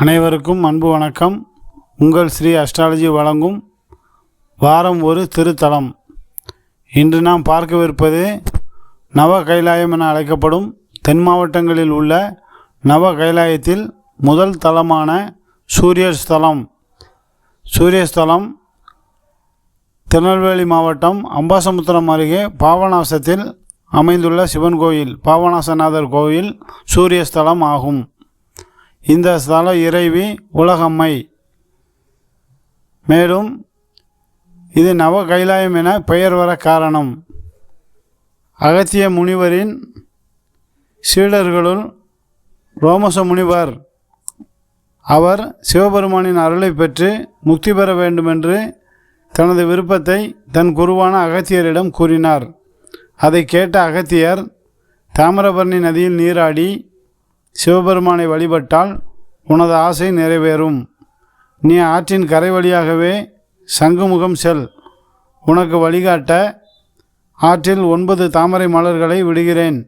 அனைவருக்கும் அன்பு வணக்கம். உங்கள் ஸ்ரீ அஸ்ட்ராலஜி வழங்கும் வாரம் ஒரு திருத்தலம். இன்று நாம் பார்க்கவிருப்பது நவ கைலாயம் என அழைக்கப்படும் தென் மாவட்டங்களில் உள்ள நவ கைலாயத்தில் முதல் தலமான சூரிய ஸ்தலம் திருநெல்வேலி மாவட்டம் அம்பாசமுத்திரம் அருகே பாபநாசத்தில் அமைந்துள்ள சிவன் கோயில் பாபநாசநாதர் கோயில் சூரிய ஸ்தலம் ஆகும். இந்த ஸ்தல இறைவி உலகம்மை. மேலும் இது நவ கைலாயம் என பெயர் வர காரணம். அகத்திய முனிவரின் சீடர்களுள் ரோமச முனிவர் அவர் சிவபெருமானின் அருளை பெற்று முக்தி பெற வேண்டுமென்று தனது விருப்பத்தை தன் குருவான அகத்தியரிடம் கூறினார். அதை கேட்ட அகத்தியர் தாமிரபரணி நதியில் நீராடி சிவபெருமானை வழிபட்டால் உனது ஆசை நிறைவேறும். நீ ஆற்றின் கரை வழியாகவே சங்குமுகம் செல். உனக்கு வழிகாட்ட ஆற்றில் ஒன்பது தாமரை மலர்களை விடுகிறேன்.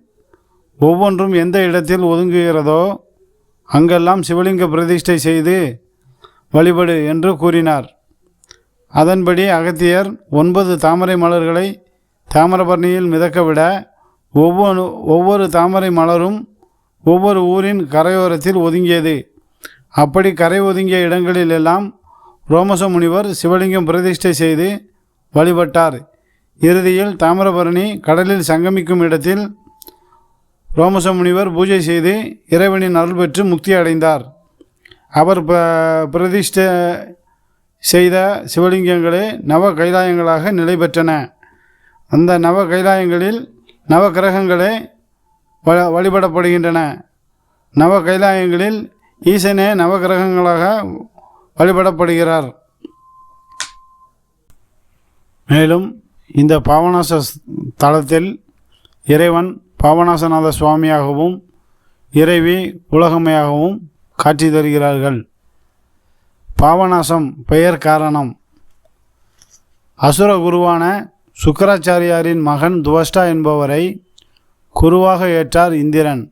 ஒவ்வொன்றும் எந்த இடத்தில் ஒதுங்குகிறதோ அங்கெல்லாம் சிவலிங்க பிரதிஷ்டை செய்து வழிபடு என்று கூறினார். அதன்படி அகத்தியர் ஒன்பது தாமரை மலர்களை தாமிரபரணியில் மிதக்கவிட ஒவ்வொரு ஒவ்வொரு தாமரை மலரும் ஒவ்வொரு ஊரின் கரையோரத்தில் ஒதுங்கியது. அப்படி கரை ஒதுங்கிய இடங்களிலெல்லாம் ரோமச முனிவர் சிவலிங்கம் பிரதிஷ்டை செய்து வழிபட்டார். இறுதியில் தாமிரபரணி கடலில் சங்கமிக்கும் இடத்தில் ரோமச முனிவர் பூஜை செய்து இறைவனின் அருள் பெற்று முக்தி அடைந்தார். அவர் ப பிரதிஷ்டை செய்த சிவலிங்கங்களே நவ கைலாயங்களாக நிலை பெற்றன. அந்த நவ கைலாயங்களில் நவ கிரகங்களே வழிபடப்படுகின்றன. நவ கைலாயங்களில் ஈசனே நவகிரகங்களாக வழிபடப்படுகிறார். மேலும் இந்த பாவநாச தளத்தில் தலத்தில் இறைவன் பாவநாசநாத சுவாமியாகவும் இறைவி உலகமையாகவும் காட்சி தருகிறார்கள். பாவநாசம் பெயர் காரணம். அசுர குருவான சுக்கராச்சாரியாரின் மகன் துவஷ்டா என்பவரை குருவாக ஏற்றார் இந்திரன்.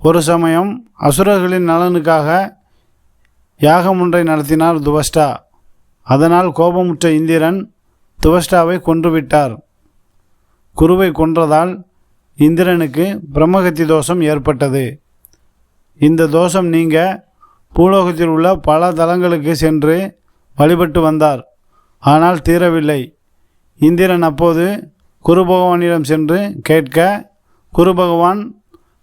ஒரு சமயம் அசுரர்களின் நலனுக்காக யாகம் ஒன்றை நடத்தினார் துவஷ்டா. அதனால் கோபமுற்ற இந்திரன் துவஷ்டாவை கொன்றுவிட்டார். குருவை கொன்றதால் இந்திரனுக்கு பிரம்மகத்தி தோஷம் ஏற்பட்டது. இந்த தோஷம் நீங்க பூலோகத்தில் உள்ள பல தலங்களுக்கு சென்று வழிபட்டு வந்தார். ஆனால் தீரவில்லை. இந்திரன் அப்போது குரு பகவானிடம் சென்று கேட்க குரு பகவான்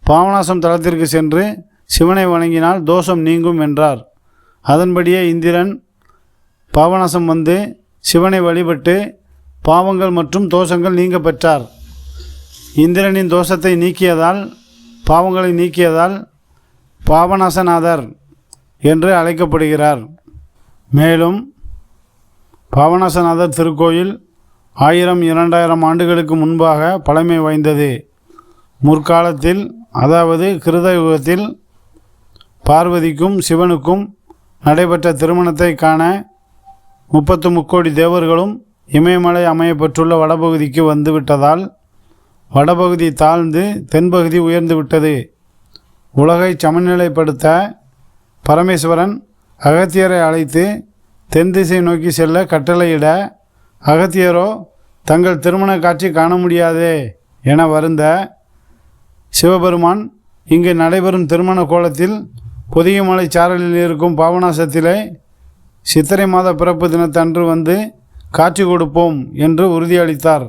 பாவநாசம் தலத்திற்கு சென்று சிவனை வணங்கினால் தோஷம் நீங்கும் என்றார். அதன்படியே இந்திரன் பாவநாசம் வந்து சிவனை வழிபட்டு பாவங்கள் மற்றும் தோஷங்கள் நீங்க பெற்றார். இந்திரனின் தோஷத்தை நீக்கியதால் பாவங்களை நீக்கியதால் பாவநாசநாதர் என்று அழைக்கப்படுகிறார். மேலும் பாவநாசநாதர் திருக்கோயில் ஆயிரம் இரண்டாயிரம் ஆண்டுகளுக்கு முன்பாக பழமை வாய்ந்தது. முற்காலத்தில் அதாவது கிருத யுகத்தில் பார்வதிக்கும் சிவனுக்கும் நடைபெற்ற திருமணத்தை காண முப்பத்து முக்கோடி தேவர்களும் இமயமலை அமையப்பெற்றுள்ள வடபகுதிக்கு வந்துவிட்டதால் வடபகுதி தாழ்ந்து தென்பகுதி உயர்ந்து விட்டது உலகை சமநிலைப்படுத்த பரமேஸ்வரன் அகத்தியரை அழைத்து தென் திசை நோக்கி செல்ல கட்டளையிட அகத்தியரோ தங்கள் திருமண காட்சி காண முடியாதே என வருந்த சிவபெருமான் இங்கு நடைபெறும் திருமண கோலத்தில் புதியமலை சாரலில் இருக்கும் பாவனாசத்திலே சித்திரை மாத பிறப்பு தினத்தன்று வந்து காட்சி கொடுப்போம் என்று உறுதியளித்தார்.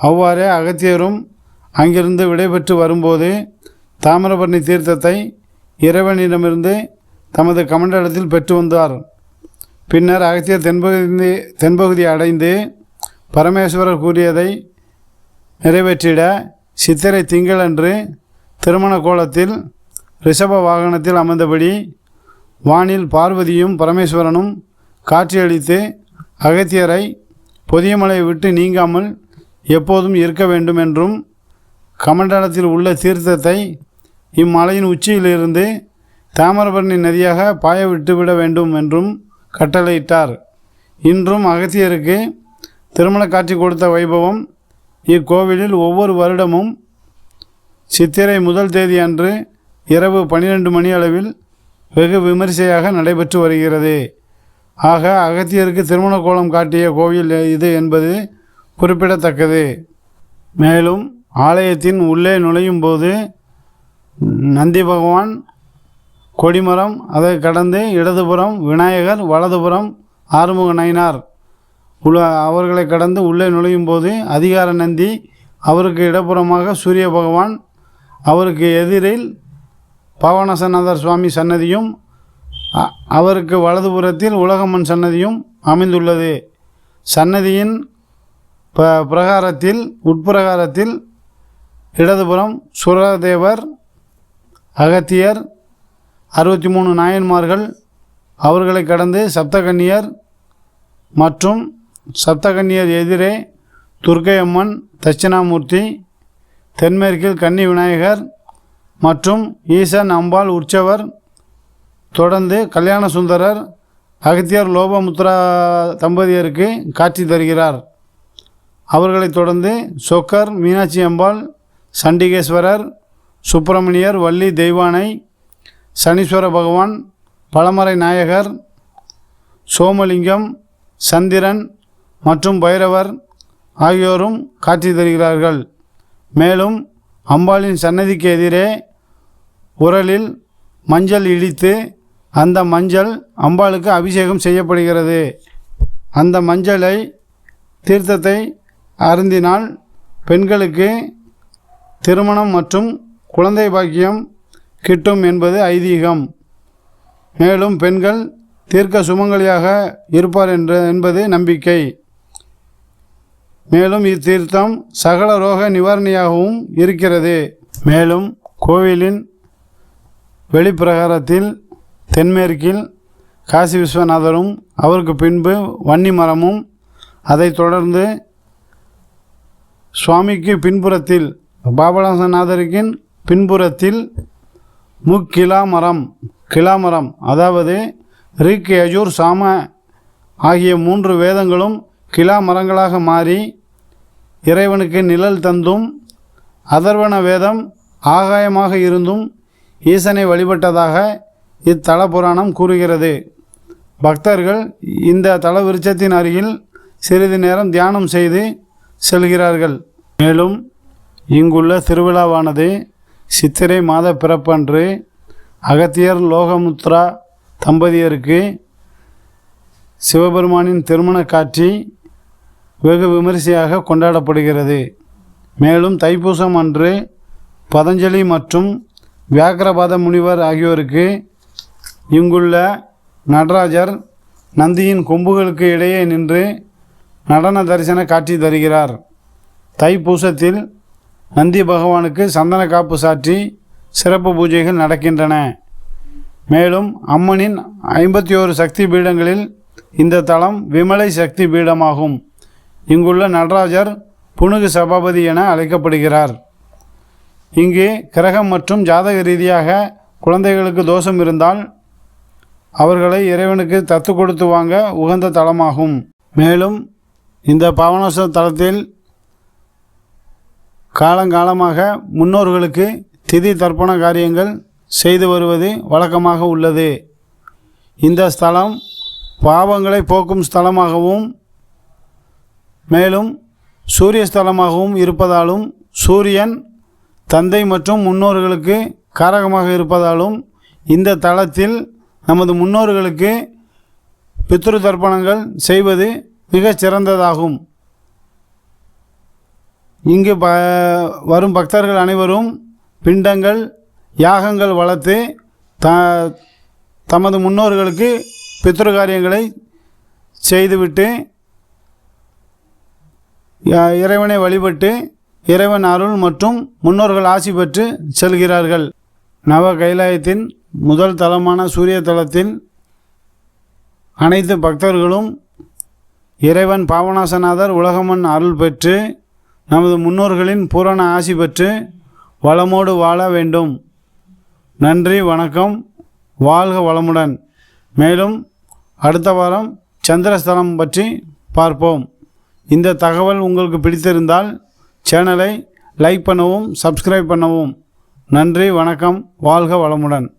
அவ்வாறே அகத்தியரும் அங்கிருந்து விடைபெற்று வரும்போது தாமிரபரணி தீர்த்தத்தை இறைவனிடமிருந்து தமது கமண்டலத்தில் பெற்று வந்தார். பின்னர் அகத்தியர் தென்பகுதி தென்பகுதி அடைந்து பரமேஸ்வரர் கூறியதை நிறைவேற்றிட சித்திரை திங்களன்று திருமண கோலத்தில் ரிஷப வாகனத்தில் அமர்ந்தபடி வானில் பார்வதியும் பரமேஸ்வரனும் காட்சியளித்து அகத்தியரை பொதியமலை விட்டு நீங்காமல் எப்போதும் இருக்க வேண்டும் என்றும் கமண்டலத்தில் உள்ள தீர்த்தத்தை இம்மலையின் உச்சியிலிருந்து தாமிரபரணி நதியாக பாய விட்டுவிட வேண்டும் என்றும் கட்டளையிட்டார். இன்றும் அகத்தியருக்கு திருமண காட்சி கொடுத்த வைபவம் இக்கோவிலில் ஒவ்வொரு வருடமும் சித்திரை முதல் தேதி அன்று இரவு பனிரெண்டு மணி அளவில் வெகு விமரிசையாக நடைபெற்று வருகிறது. ஆக அகத்தியருக்கு திருமண கோலம் காட்டிய கோவில் இது என்பது குறிப்பிடத்தக்கது. மேலும் ஆலயத்தின் உள்ளே நுழையும் போது நந்தி பகவான் கொடிமரம் அதை கடந்து இடதுபுறம் விநாயகர் வலதுபுறம் ஆறுமுக நயினார். உள்ள அவர்களை கடந்து உள்ளே நுழையும் போது அதிகார நந்தி அவருக்கு இடப்புறமாக சூரிய பகவான் அவருக்கு எதிரில் பவனசநாதர் சுவாமி சன்னதியும் அவருக்கு வலதுபுறத்தில் உலகம்மன் சன்னதியும் அமைந்துள்ளது. சன்னதியின் ப பிரகாரத்தில் உட்பிரகாரத்தில் இடதுபுறம் சுரதேவர் அகத்தியர் அறுபத்தி மூணு நாயன்மார்கள் அவர்களை கடந்து சப்தகன்னியர் மற்றும் சப்தகன்னியர் எதிரே துர்க்கை அம்மன் தட்சிணாமூர்த்தி தென்மேற்கில் கன்னி விநாயகர் மற்றும் ஈசன் அம்பாள் உற்சவர் தொடர்ந்து கல்யாண சுந்தரர் அகத்தியர் லோபமுத்ரா தம்பதியருக்கு காட்சி தருகிறார். அவர்களைத் தொடர்ந்து சொக்கர் மீனாட்சி அம்பாள் சண்டிகேஸ்வரர் சுப்பிரமணியர் வள்ளி தெய்வானை சனீஸ்வர பகவான் பழமறை நாயகர் சோமலிங்கம் சந்திரன் மற்றும் பைரவர் ஆகியோரும் காட்சி தருகிறார்கள். மேலும் அம்பாளின் சன்னதிக்கு எதிரே உரலில் மஞ்சள் இடித்து அந்த மஞ்சள் அம்பாளுக்கு அபிஷேகம் செய்யப்படுகிறது. அந்த மஞ்சளை தீர்த்தத்தை அருந்தினால் பெண்களுக்கு திருமணம் மற்றும் குழந்தை பாக்கியம் கிட்டும் என்பது ஐதீகம். மேலும் பெண்கள் தீர்க்க சுமங்கலியாக இருப்பார் என்ற என்பது நம்பிக்கை. மேலும் இத்தீர்த்தம் சகல ரோக நிவாரணியாகவும் இருக்கிறது. மேலும் கோவிலின் வெளிப்பிரகாரத்தில் தென்மேற்கில் காசி விஸ்வநாதரும் அவருக்கு பின்பு வன்னி மரமும் அதைத் தொடர்ந்து சுவாமிக்கு பின்புறத்தில் பாபநாசநாதரின் பின்புறத்தில் முக்கிலா மரம் கிளாமரம் அதாவது ரிக் யஜூர் சாம ஆகிய மூன்று வேதங்களும் கிலா மரங்களாக மாறி இறைவனுக்கு நிழல் தந்தும் அதர்வன வேதம் ஆகாயமாக இருந்தும் ஈசனை வழிபட்டதாக இத்தல புராணம் கூறுகிறது. பக்தர்கள் இந்த தல விருட்சத்தின் அருகில் சிறிது நேரம் தியானம் செய்து செல்கிறார்கள். மேலும் இங்குள்ள திருவிழாவானது சித்திரை மாத பிறப்பன்று அகத்தியர் லோகமுத்ரா தம்பதியருக்கு சிவபெருமானின் திருமண காட்சி வெகு விமரிசையாக கொண்டாடப்படுகிறது. மேலும் தைப்பூசம் அன்று பதஞ்சலி மற்றும் வியாக்கிரபாத முனிவர் ஆகியோருக்கு இங்குள்ள நடராஜர் நந்தியின் கொம்புகளுக்கு இடையே நின்று நடன தரிசன காட்சி தருகிறார். தைப்பூசத்தில் நந்தி பகவானுக்கு சந்தன காப்பு சாற்றி சிறப்பு பூஜைகள் நடக்கின்றன. மேலும் அம்மனின் ஐம்பத்தி ஓரு சக்தி பீடங்களில் இந்த தலம் விமலை சக்தி பீடமாகும். இங்குள்ள நடராஜர் புனுகு சபாபதி என அழைக்கப்படுகிறார். இங்கு கிரகம் மற்றும் ஜாதக ரீதியாக குழந்தைகளுக்கு தோஷம் இருந்தால் அவர்களை இறைவனுக்கு தத்து கொடுத்து வாங்க உகந்த தலமாகும். மேலும் இந்த பவனோச தலத்தில் காலங்காலமாக முன்னோர்களுக்கு திதி தர்ப்பண காரியங்கள் செய்து வருவது வழக்கமாக உள்ளது. இந்த ஸ்தலம் பாவங்களை போக்கும் ஸ்தலமாகவும் மேலும் சூரிய ஸ்தலமாகவும் இருப்பதாலும் சூரியன் தந்தை மற்றும் முன்னோர்களுக்கு காரகமாக இருப்பதாலும் இந்த தளத்தில் நமது முன்னோர்களுக்கு பித்ரு தர்ப்பணங்கள் செய்வது மிகச் சிறந்ததாகும். இங்கு ப வரும் பக்தர்கள் அனைவரும் பிண்டங்கள் யாகங்கள் வளர்த்து த தமது முன்னோர்களுக்கு பித்ரு காரியங்களை செய்துவிட்டு யா- இறைவனை வழிபட்டு இறைவன் அருள் மற்றும் முன்னோர்கள் ஆசி பெற்று செல்கிறார்கள். நவ கைலாயத்தின் முதல் தலமான சூரிய தலத்தில் அனைத்து பக்தர்களும் இறைவன் பாவநாசநாதர் உலகமன் அருள் பெற்று நமது முன்னோர்களின் பூரண ஆசி பெற்று வளமோடு வாழ வேண்டும். நன்றி வணக்கம். வாழ்க வளமுடன். மேலும் அடுத்த வாரம் சந்திரஸ்தலம் பற்றி பார்ப்போம். இந்த தகவல் உங்களுக்கு பிடித்திருந்தால் சேனலை லைக் பண்ணவும் சப்ஸ்கிரைப் பண்ணவும். நன்றி வணக்கம். வாழ்க வளமுடன்.